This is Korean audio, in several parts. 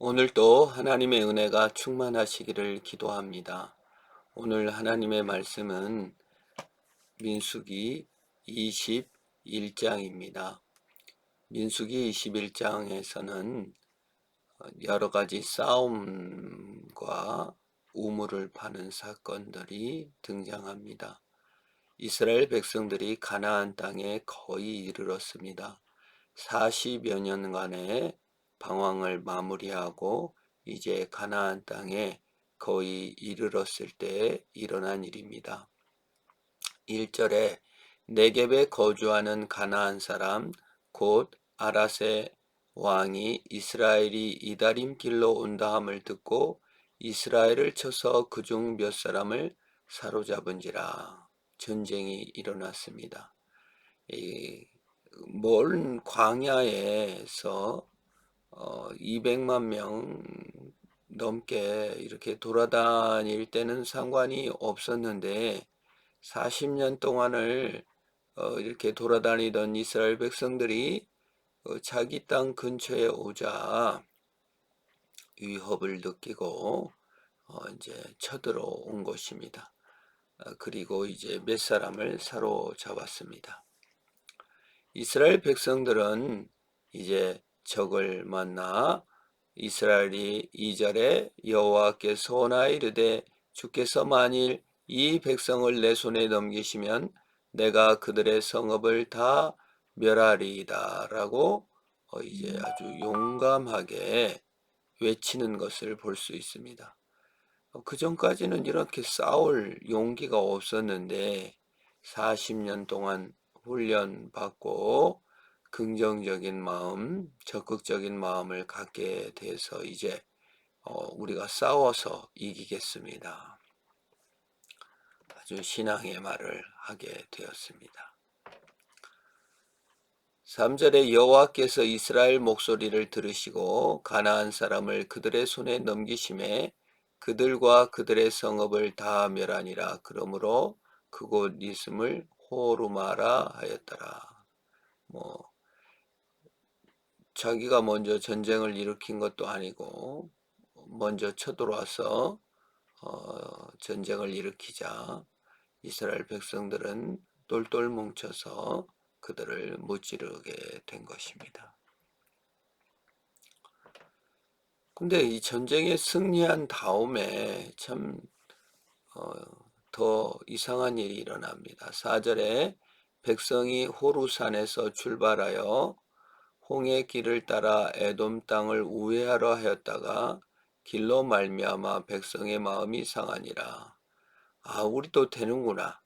오늘도 하나님의 은혜가 충만하시기를 기도합니다. 오늘 하나님의 말씀은 민수기 21장입니다. 민수기 21장에서는 여러 가지 싸움과 우물을 파는 사건들이 등장합니다. 이스라엘 백성들이 가나안 땅에 거의 이르렀습니다. 40여 년간의 방황을 마무리하고 이제 가나안 땅에 거의 이르렀을 때 일어난 일입니다. 1절에 네겝에 거주하는 가나안 사람 곧 아라세 왕이 이스라엘이 이다림 길로 온다 함을 듣고 이스라엘을 쳐서 그중 몇 사람을 사로잡은지라 전쟁이 일어났습니다. 이먼 광야에서 어, 200만 명 넘게 이렇게 돌아다닐 때는 상관이 없었는데 40년 동안을 어, 이렇게 돌아다니던 이스라엘 백성들이 어, 자기 땅 근처에 오자 위협을 느끼고 어, 이제 쳐들어온 것입니다. 어, 그리고 이제 몇 사람을 사로잡았습니다. 이스라엘 백성들은 이제 적을 만나 이스라엘이 이절에 여호와께 소나 이르되 주께서 만일 이 백성을 내 손에 넘기시면 내가 그들의 성읍을 다 멸하리이다 라고 어, 이제 아주 용감하게 외치는 것을 볼 수 있습니다. 어, 그 전까지는 이렇게 싸울 용기가 없었는데 40년 동안 훈련 받고 긍정적인 마음, 적극적인 마음을 갖게 돼서 이제 어, 우리가 싸워서 이기겠습니다. 아주 신앙의 말을 하게 되었습니다. 3절에 여호와께서 이스라엘 목소리를 들으시고 가나안 사람을 그들의 손에 넘기심에 그들과 그들의 성읍을 다 멸하니라 그러므로 그곳 이름을 호르마라 하였더라. 뭐 자기가 먼저 전쟁을 일으킨 것도 아니고 먼저 쳐들어와서 어, 전쟁을 일으키자 이스라엘 백성들은 똘똘 뭉쳐서 그들을 무찌르게 된 것입니다. 근데 이 전쟁에 승리한 다음에 참, 어, 더 이상한 일이 일어납니다. 4절에 백성이 호루산에서 출발하여 홍해 길을 따라 에돔 땅을 우회하려 하였다가 길로 말미암아 백성의 마음이 상하니라. 아, 우리도 되는구나.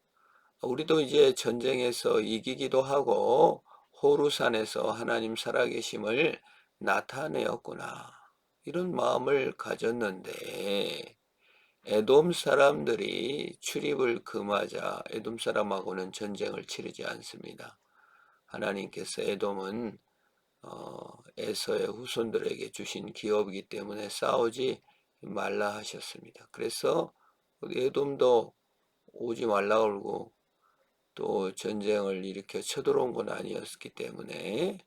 우리도 이제 전쟁에서 이기기도 하고 호루산에서 하나님 살아계심을 나타내었구나. 이런 마음을 가졌는데 에돔 사람들이 출입을 금하자 에돔 사람하고는 전쟁을 치르지 않습니다. 하나님께서 에돔은 어, 에서의 후손들에게 주신 기업이기 때문에 싸우지 말라 하셨습니다. 그래서 에돔도 오지 말라 그러고 또 전쟁을 일으켜 쳐들어온 건 아니었기 때문에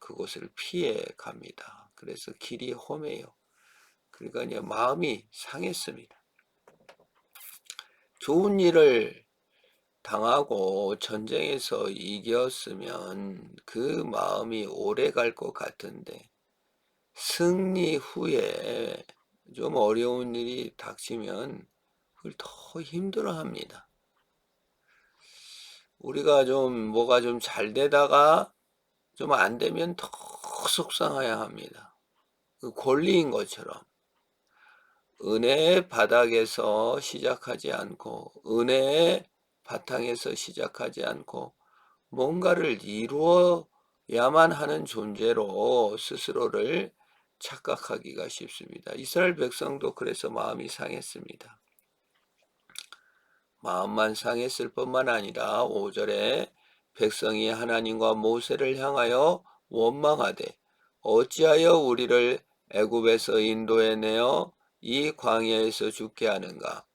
그곳을 피해 갑니다. 그래서 길이 험해요. 그러니까 마음이 상했습니다. 좋은 일을 당하고 전쟁에서 이겼으면 그 마음이 오래 갈 것 같은데 승리 후에 좀 어려운 일이 닥치면 그걸 더 힘들어 합니다. 우리가 좀 뭐가 좀 잘 되다가 좀 안 되면 더 속상해야 합니다. 그 권리인 것처럼 은혜의 바닥에서 시작하지 않고 은혜의 바탕에서 시작하지 않고 뭔가를 이루어야만 하는 존재로 스스로를 착각하기가 쉽습니다. 이스라엘 백성도 그래서 마음이 상했습니다. 마음만 상했을 뿐만 아니라 5절에 백성이 하나님과 모세를 향하여 원망하되 어찌하여 우리를 애굽에서 인도해 내어 이 광야에서 죽게 하는가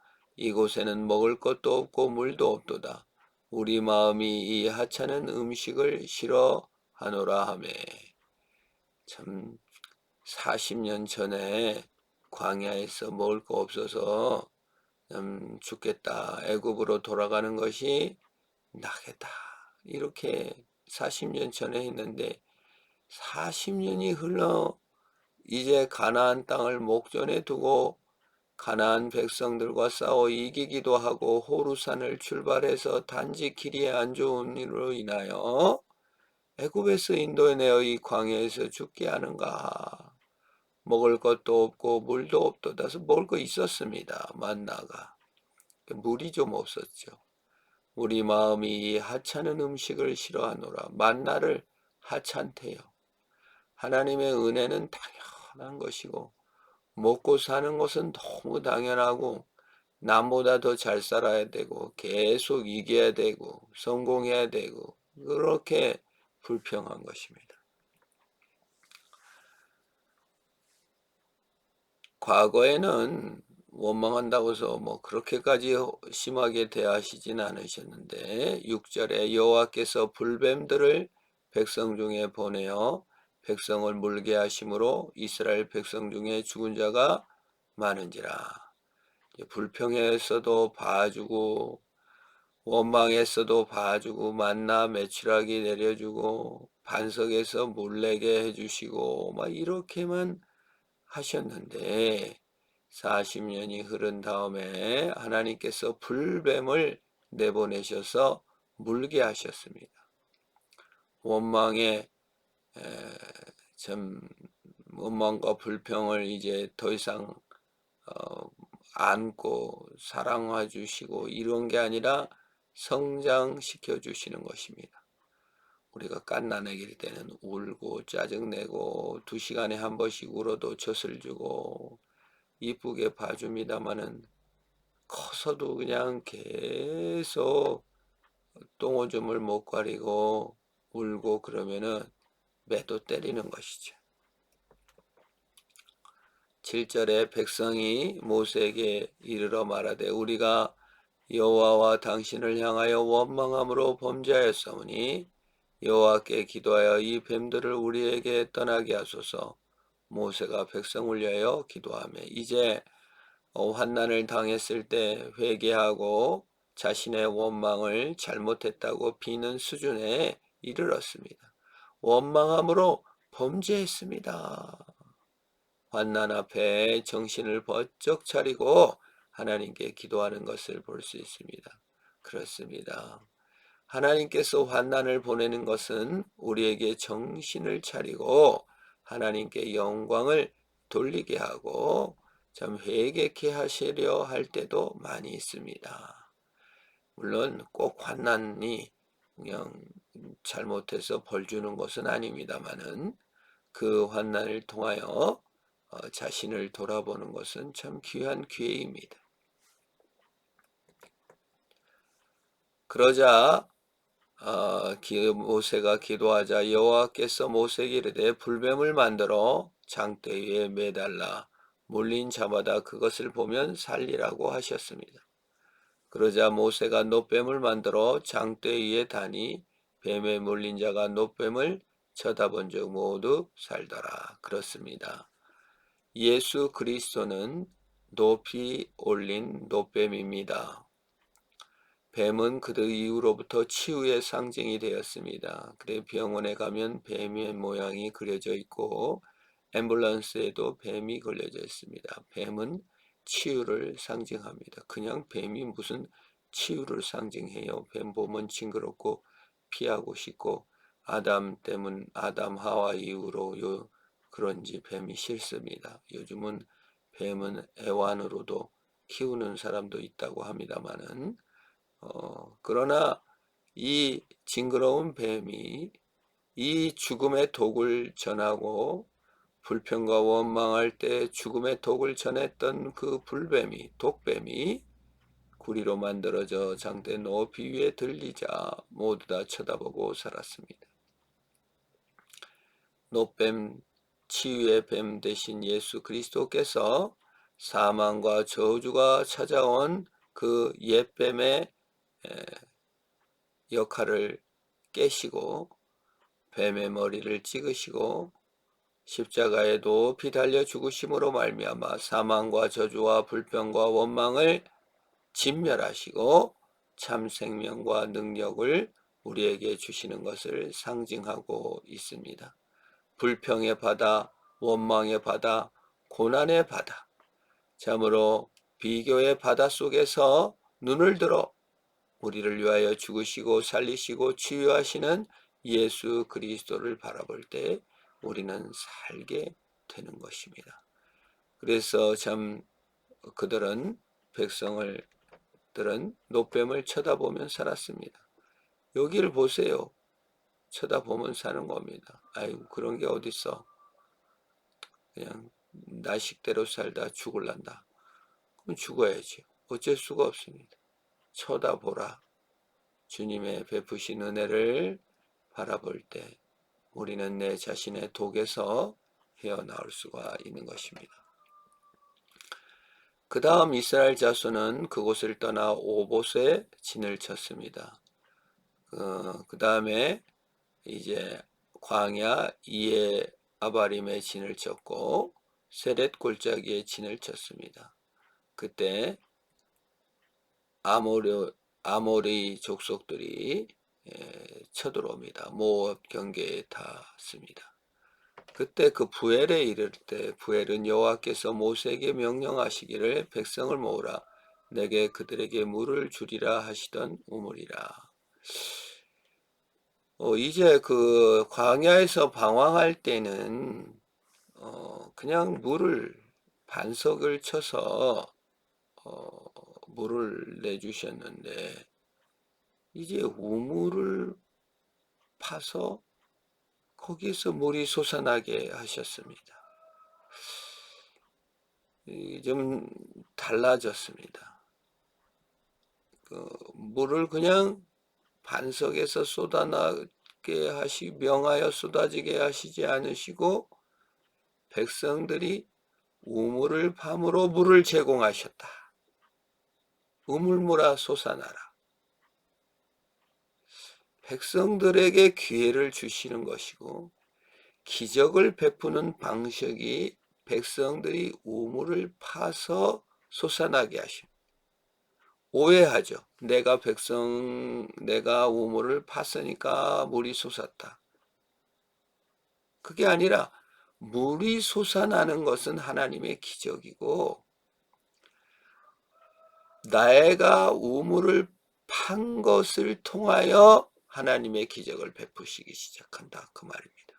이곳에는 먹을 것도 없고 물도 없도다. 우리 마음이 이 하찮은 음식을 싫어하노라 하매 참 40년 전에 광야에서 먹을 거 없어서 음, 죽겠다. 애굽으로 돌아가는 것이 나겠다. 이렇게 40년 전에 했는데 40년이 흘러 이제 가나안 땅을 목전에 두고 가나안 백성들과 싸워 이기기도 하고 호루산을 출발해서 단지 길이 안 좋은 일로 인하여 애굽에서 인도에 내어 이 광야에서 죽게 하는가? 먹을 것도 없고 물도 없도다서 먹을 거 있었습니다 만나가. 물이 좀 없었죠. 우리 마음이 이 하찮은 음식을 싫어하노라. 만나를 하찮대요. 하나님의 은혜는 당연한 것이고 먹고 사는 것은 너무 당연하고 남보다 더 잘 살아야 되고 계속 이겨야 되고 성공해야 되고 그렇게 불평한 것입니다. 과거에는 원망한다고 해서 뭐 그렇게까지 심하게 대하시진 않으셨는데 6절에 여호와께서 불뱀들을 백성 중에 보내어 백성을 물게 하심으로 이스라엘 백성 중에 죽은 자가 많은지라 불평했어도 봐주고 원망했어도 봐주고 만나 매출하기 내려주고 반석에서 물 내게 해주시고 막 이렇게만 하셨는데 40년이 흐른 다음에 하나님께서 불뱀을 내보내셔서 물게 하셨습니다. 원망에 참 원망과 불평을 이제 더 이상 어, 안고 사랑해 주시고 이런 게 아니라 성장시켜 주시는 것입니다. 우리가 깐난애길 때는 울고 짜증내고 두 시간에 한 번씩 울어도 젖을 주고 이쁘게 봐줍니다마는 커서도 그냥 계속 똥오줌을 못 가리고 울고 그러면은 매도 때리는 것이죠. 7절에 백성이 모세에게 이르러 말하되 우리가 여호와와 당신을 향하여 원망함으로 범죄하였사오니 여호와께 기도하여 이 뱀들을 우리에게 떠나게 하소서. 모세가 백성을 위하여 기도하며 이제 환난을 당했을 때 회개하고 자신의 원망을 잘못했다고 비는 수준에 이르렀습니다. 원망함으로 범죄했습니다. 환난 앞에 정신을 번쩍 차리고 하나님께 기도하는 것을 볼 수 있습니다. 그렇습니다. 하나님께서 환난을 보내는 것은 우리에게 정신을 차리고 하나님께 영광을 돌리게 하고 참 회개케 하시려 할 때도 많이 있습니다. 물론 꼭 환난이 그냥 잘못해서 벌 주는 것은 아닙니다만은 그 환난을 통하여 어, 자신을 돌아보는 것은 참 귀한 기회입니다. 그러자 어, 모세가 기도하자 여호와께서 모세에게 이르되 불뱀을 만들어 장대 위에 매달라 물린 자마다 그것을 보면 살리라고 하셨습니다. 그러자 모세가 노뱀을 만들어 장대 위에 다니 뱀에 물린 자가 노뱀을 쳐다본 적 모두 살더라. 그렇습니다. 예수 그리스도는 높이 올린 노뱀입니다. 뱀은 그들 이후로부터 치유의 상징이 되었습니다. 그래 병원에 가면 뱀의 모양이 그려져 있고 앰뷸런스에도 뱀이 걸려져 있습니다. 뱀은 치유를 상징합니다. 그냥 뱀이 무슨 치유를 상징해요. 뱀 보면 징그럽고 피하고 싶고 아담 때문 아담 하와 이후로 요 그런지 뱀이 싫습니다. 요즘은 뱀은 애완으로도 키우는 사람도 있다고 합니다만은 어, 그러나 이 징그러운 뱀이 이 죽음의 독을 전하고 불평과 원망할 때 죽음의 독을 전했던 그 불뱀이 독뱀이 구리로 만들어져 장대 높이 위에 들리자 모두 다 쳐다보고 살았습니다. 노뱀 치유의 뱀 대신 예수 그리스도께서 사망과 저주가 찾아온 그 옛뱀의 역할을 깨시고 뱀의 머리를 찍으시고 십자가에 도 달려 죽으심으로 말미암아 사망과 저주와 불평과 원망을 진멸하시고 참 생명과 능력을 우리에게 주시는 것을 상징하고 있습니다. 불평의 바다, 원망의 바다, 고난의 바다, 참으로 비교의 바다 속에서 눈을 들어 우리를 위하여 죽으시고 살리시고 치유하시는 예수 그리스도를 바라볼 때 우리는 살게 되는 것입니다. 그래서 참 그들은 백성을 들은 노뱀을 쳐다보면 살았습니다. 여기를 보세요. 쳐다보면 사는 겁니다. 아이고 그런 게 어딨어. 그냥 나식대로 살다 죽을란다. 그럼 죽어야지. 어쩔 수가 없습니다. 쳐다보라. 주님의 베푸신 은혜를 바라볼 때 우리는 내 자신의 독에서 헤어나올 수가 있는 것입니다. 그 다음 이스라엘 자손은 그곳을 떠나 오봇에 진을 쳤습니다. 어, 그 다음에 이제 광야 이에 아바림에 진을 쳤고 세렛 골짜기에 진을 쳤습니다. 그때 아모르 아모리 족속들이 예, 쳐들어옵니다. 모압 경계에 닿습니다. 그때 그 부엘에 이를 때 부엘은 여호와께서 모세에게 명령하시기를 백성을 모으라 내게 그들에게 물을 주리라 하시던 우물이라. 어, 이제 그 광야에서 방황할 때는 어, 그냥 물을 반석을 쳐서 어, 물을 내주셨는데 이제 우물을 파서 거기서 물이 솟아나게 하셨습니다. 좀 달라졌습니다. 그 물을 그냥 반석에서 쏟아나게 하시 명하여 쏟아지게 하시지 않으시고 백성들이 우물을 밤으로 물을 제공하셨다. 우물물아 솟아나라. 백성들에게 기회를 주시는 것이고 기적을 베푸는 방식이 백성들이 우물을 파서 솟아나게 하십니다. 오해하죠. 내가 백성, 내가 우물을 팠으니까 물이 솟았다. 그게 아니라 물이 솟아나는 것은 하나님의 기적이고 나가 우물을 판 것을 통하여 하나님의 기적을 베푸시기 시작한다. 그 말입니다.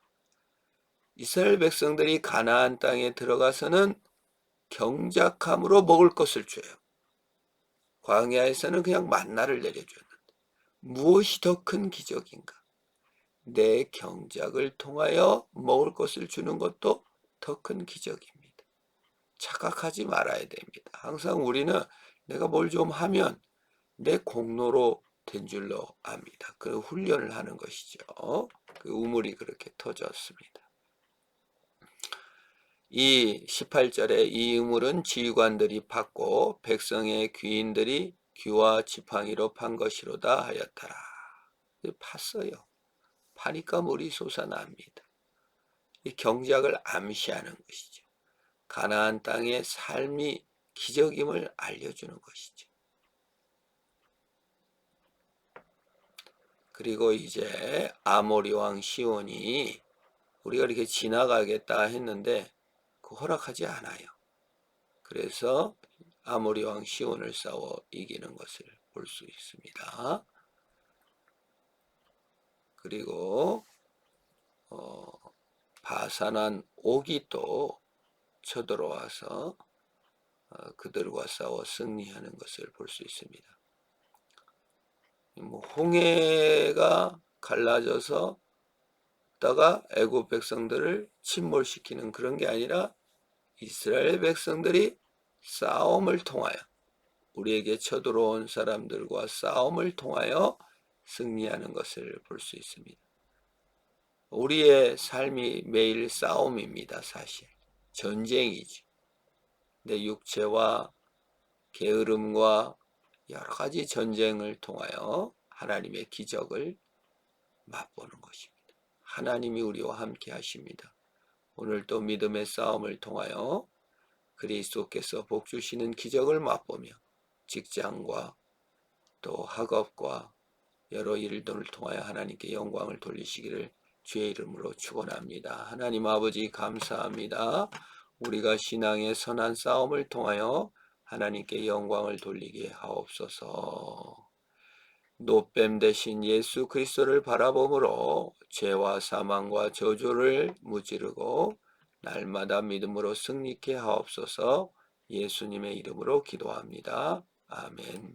이스라엘 백성들이 가나안 땅에 들어가서는 경작함으로 먹을 것을 줘요. 광야에서는 그냥 만나를 내려줬는데 무엇이 더 큰 기적인가? 내 경작을 통하여 먹을 것을 주는 것도 더 큰 기적입니다. 착각하지 말아야 됩니다. 항상 우리는 내가 뭘 좀 하면 내 공로로 된 줄로 압니다. 그 훈련을 하는 것이죠. 그 우물이 그렇게 터졌습니다. 이 18절에 이 우물은 지휘관들이 팠고 백성의 귀인들이 귀와 지팡이로 판 것이로다 하였더라. 팠어요. 파니까 물이 솟아납니다. 이 경작을 암시하는 것이죠. 가나안 땅의 삶이 기적임을 알려주는 것이죠. 그리고 이제 아모리 왕 시온이 우리가 이렇게 지나가겠다 했는데 그 허락하지 않아요. 그래서 아모리 왕 시온을 싸워 이기는 것을 볼 수 있습니다. 그리고 어, 바산한 또 쳐들어와서 어, 그들과 싸워 승리하는 것을 볼 수 있습니다. 뭐 홍해가 갈라져서 다가 애굽 백성들을 침몰시키는 그런 게 아니라 이스라엘 백성들이 싸움을 통하여 우리에게 쳐들어온 사람들과 싸움을 통하여 승리하는 것을 볼 수 있습니다. 우리의 삶이 매일 싸움입니다, 사실. 전쟁이지. 내 육체와 게으름과 여러 가지 전쟁을 통하여 하나님의 기적을 맛보는 것입니다. 하나님이 우리와 함께 하십니다. 오늘도 믿음의 싸움을 통하여 그리스도께서 복 주시는 기적을 맛보며 직장과 또 학업과 여러 일들을 통하여 하나님께 영광을 돌리시기를 주의 이름으로 축원합니다. 하나님 아버지 감사합니다. 우리가 신앙의 선한 싸움을 통하여 하나님께 영광을 돌리게 하옵소서. 노뱀 대신 예수 그리스도를 바라봄으로 죄와 사망과 저주를 무찌르고 날마다 믿음으로 승리케 하옵소서. 예수님의 이름으로 기도합니다. 아멘.